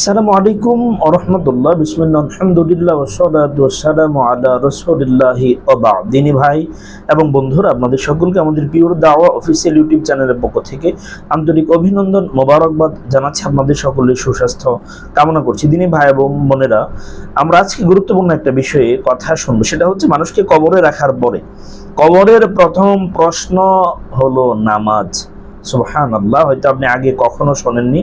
আসসালামু আলাইকুম আরহামতুল্লাহ বিসমিল্লাহ, আলহামদুলিল্লাহ ওসালাম আলা অবা দিনী ভাই এবং বন্ধুরা, আপনাদের সকলকে আমাদের পিওর দাওয়া অফিসিয়াল ইউটিউব চ্যানেলের পক্ষ থেকে আন্তরিক অভিনন্দন, মোবারকবাদ জানাচ্ছি আপনাদের সকলের সুস্বাস্থ্য কামনা করছি। দিনী ভাই এবং বোনেরা, আমরা আজকে গুরুত্বপূর্ণ একটা বিষয়ে কথা শুনব। সেটা হচ্ছে মানুষকে কবরে রাখার পরে। কবরের প্রথম প্রশ্ন হলো নামাজ। সুবহান আল্লাহ হয়তো আপনি আগে কখনো শোনেননি।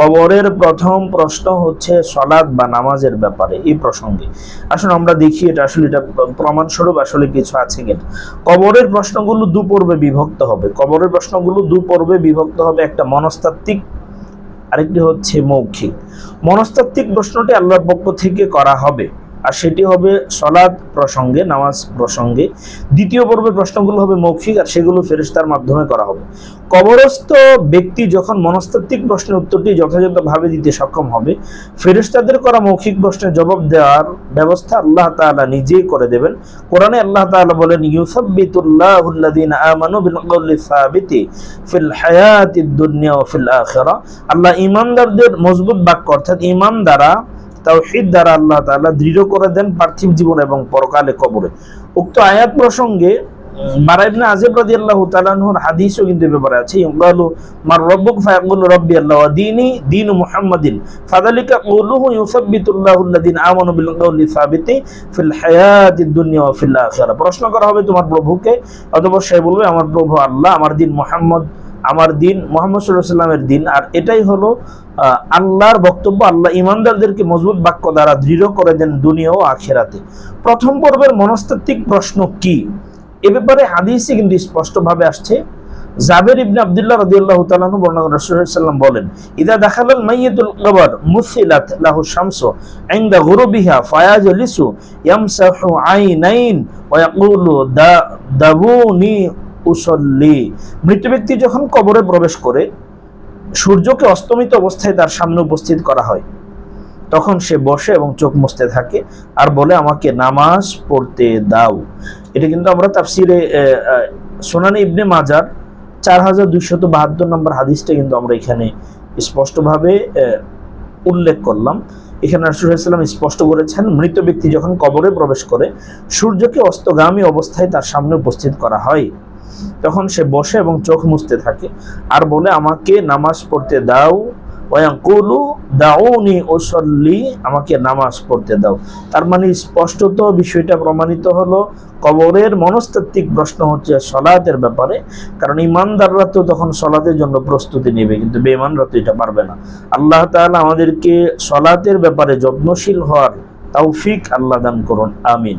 কবরের প্রথম প্রশ্ন হচ্ছে সলাদ বা নামাজের ব্যাপারে, এই প্রসঙ্গে। আসলে আমরা দেখি এটা আসলে এটা প্রমাণস্বরূপ আসলে কিছু আছে কিনা। কবরের প্রশ্নগুলো দু পর্বে বিভক্ত হবে। কবরের প্রশ্নগুলো দু পর্বে বিভক্ত হবে একটা মনস্তাত্ত্বিক, আরেকটি হচ্ছে মৌখিক। মনস্তাত্ত্বিক প্রশ্নটি আল্লাহর পক্ষ থেকে করা হবে। আর সেটি হবে সলাদ প্রসঙ্গে, নামাজ প্রসঙ্গে। দ্বিতীয় পর্বের প্রশ্নগুলো হবে মৌখিক, আর সেগুলো ফেরেশতার মাধ্যমে করা হবে। কবরস্থ ব্যক্তি যখন মনস্তাত্ত্বিক প্রশ্নের উত্তরটি যথাযথভাবে দিতে সক্ষম হবে, ফেরেশতাদের করা মৌখিক প্রশ্নের জবাব দেওয়ার ব্যবস্থা আল্লাহ তাআলা নিজেই করে দেবেন। কোরআনে আল্লাহ তাআলা বলেন ইউসাব্বিতুল্লাহুল্লাযীনা দুনিয়া আল্লাহ ঈমানদারদের মজবুত বাক্য অর্থাৎ ঈমান দ্বারা তাওহীদ দ্বারা আল্লাহ তাআলা দৃঢ় করে দেন পার্থিব জীবন এবং পরকালে কবরে। উক্ত আয়াত প্রসঙ্গে বারা ইবনে আযিব রাদিয়াল্লাহু তাআলা আনহুর হাদিসও কিন্তু ব্যাপারে আছে। ইকালু মার রাব্বুক ফায়াকুলু রাব্বি আল্লাহ দীনি, দীনু মুহাম্মাদিন। ফাযালিকা কওলুহু ইউসাব্বিতুল্লাহু আল্লাযীনা আমানু বিল কওলি সাবিতি ফিল হায়াতিদ দুনিয়া ওয়া ফিল আখিরা প্রশ্ন করা হবে তোমার প্রভুকে, অতঃপর সে বলবে, আমার প্রভু আল্লাহ, আমার দিন মুহাম্মদ আমার দিন, মোহাম্মদ সাল্লামের দিন। আর এটাই হলো আল্লাহর বক্তব্য, আল্লাহ ইমানদারদেরকে মজবুত বাক্য দ্বারা দৃঢ় করে দেন দুনিয়া ও আখেরাতে। প্রথম পর্বের মনস্তাত্ত্বিক প্রশ্ন কি? এ ব্যাপারে হাদিসে কিন্তু স্পষ্টভাবে আসছে। জাবের ইবনে আব্দুল্লাহ রাদিয়াল্লাহু আনহু বর্ণনা করে রাসূলুল্লাহ সাল্লাম বলেন, ইদা দাখালাল মাইয়িতুল কবর মুসিলাত লাহু শামসু ইনদা গুরুবিহা ফায়াজলিসু ইয়ামসাহু আইনাইন ওয়া ইয়াকুলু দাবুনি উসল্লি। মৃত ব্যক্তি যখন কবরে প্রবেশ করে, সূর্যকে অস্তমিত অবস্থায় তার সামনে উপস্থিত করা হয়। তখন সে বসে এবং চোখ মুছতে থাকে আর বলে, আমাকে নামাজ পড়তে দাও। এটা কিন্তু আমরা তাফসিরে সোনানি ইবনে মাজার চার হাজার দুইশত বাহাত্তর নম্বর হাদিসটা কিন্তু আমরা এখানে স্পষ্টভাবে উল্লেখ করলাম। এখানে রাসুলাম স্পষ্ট করেছেন মৃত ব্যক্তি যখন কবরে প্রবেশ করে, সূর্যকে অস্তগামী অবস্থায় তার সামনে উপস্থিত করা হয়। তখন সে বসে এবং চোখ মুছতে থাকে। আর বলে, আমাকে নামাজ পড়তে দাও। ওয়াকুলু দাউনি ওসল্লি আমাকে নামাজ পড়তে দাও। তার মানে স্পষ্টত বিষয়টা প্রমাণিত হলো, কবরের মনস্তাত্ত্বিক প্রশ্ন হচ্ছে সলাতের ব্যাপারে। কারণ ইমানদাররা তো তখন সলাতের জন্য প্রস্তুতি নেবে, কিন্তু বেঈমানরা তো এটা পারবে না। আল্লাহ তাআলা আমাদেরকে সলাতের ব্যাপারে যত্নশীল হওয়ার তৌফিক আল্লাহ দান করুন, আমিন।